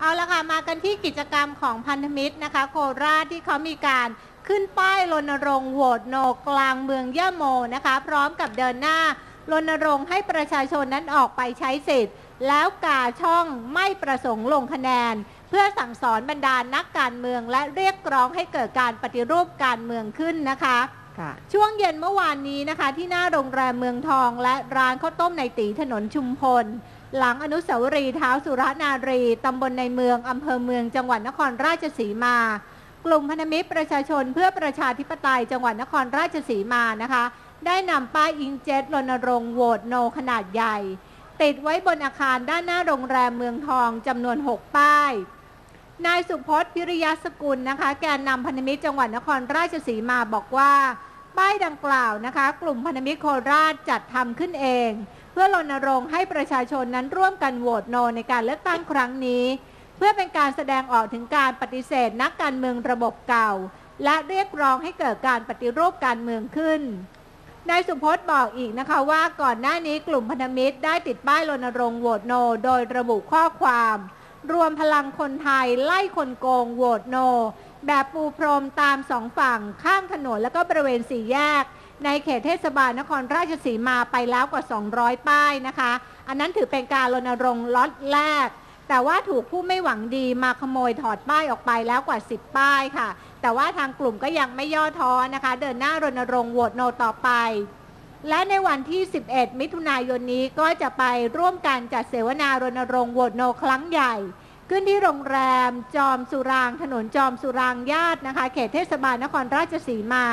เอาละค่ะ มากันที่กิจกรรมของพันธมิตรนะคะ โคราชที่เขามีการขึ้นป้ายรณรงค์โหวตโนกลางเมืองยะโมนะคะ พร้อมกับเดินหน้ารณรงค์ให้ประชาชนนั้นออกไปใช้สิทธิ์ แล้วกาช่องไม่ประสงค์ลงคะแนน เพื่อสั่งสอนบรรดานักการเมืองและเรียกร้องให้เกิดการปฏิรูปการเมืองขึ้นนะคะ ช่วงเย็นเมื่อวานนี้นะคะ ที่หน้าโรงแรมเมืองทอง และร้านข้าวต้มในตีถนนชุมพล หลังอนุสาวรีย์เท้าสุรนารีตำบลในเมืองอำเภอเมืองจังหวัดนครราชสีมา กลุ่มพันธมิตรประชาชนเพื่อประชาธิปไตยจังหวัดนครราชสีมานะคะ ได้นำป้ายอิงเจ็ตรณรงค์โหวตโนขนาดใหญ่ ติดไว้บนอาคารด้านหน้าโรงแรมเมืองทองจำนวน 6 ป้าย นายสุพจน์พิริยสกุลนะคะ แกนนำพันธมิตรจังหวัดนครราชสีมาบอกว่า ป้ายดังกล่าวนะคะ กลุ่มพันธมิตรโคราชจัดทำขึ้นเอง เพื่อรณรงค์ให้ประชาชนนั้นร่วมกันโหวตโนในการเลือกตั้งครั้งนี้ เพื่อเป็นการแสดงออกถึงการปฏิเสธนักการเมืองระบบเก่า และเรียกร้องให้เกิดการปฏิรูปการเมืองขึ้นนายสุพจน์บอกอีกนะคะว่าก่อนหน้านี้กลุ่มพันธมิตรได้ติดป้ายรณรงค์โหวตโน โดยระบุข้อความ รวมพลังคนไทยไล่คนโกงโหวตโน แบบปูพรมตามสองฝั่งข้างถนนแล้วก็บริเวณสี่แยก ในเขตเทศบาลนครราชสีมาไปแล้วกว่า 200 ป้ายนะคะ อันนั้นถือเป็นการรณรงค์ล็อตแรก แต่ว่าถูกผู้ไม่หวังดีมาขโมยถอดป้ายออกไปแล้วกว่า 10 ป้ายค่ะ แต่ว่าทางกลุ่มก็ยังไม่ย่อท้อนะคะ เดินหน้ารณรงค์โหวตโนต่อไป และในวันที่ 11 มิถุนายนนี้ก็จะไปร่วมกันจัดเสวนารณรงค์โหวตโนครั้งใหญ่ ขึ้นที่โรงแรมจอมสุราง ถนนจอมสุรางญาตินะคะ เขตเทศบาลนครราชสีมา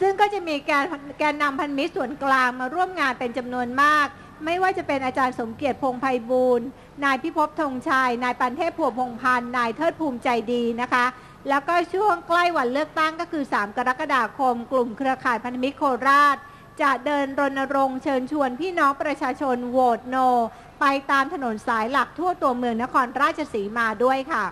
ซึ่งก็จะมีแกนแกนนำพันธมิตรส่วนกลางมาร่วมงานเป็นจำนวนมาก ไม่ว่าจะเป็นอาจารย์สมเกียรติพงไพบูลย์นายพิภพธงชัย นายปันเทพผัวพงพันธ์นายเทิดภูมิใจดีนะคะ แล้วก็ช่วงใกล้วันเลือกตั้งก็คือ 3 กรกฎาคม กลุ่มเครือข่ายพันธมิตรโคราช จะเดินรณรงค์เชิญชวนพี่น้องประชาชนโหวตโน ไปตามถนนสายหลักทั่วตัวเมืองนครราชสีมาด้วยค่ะ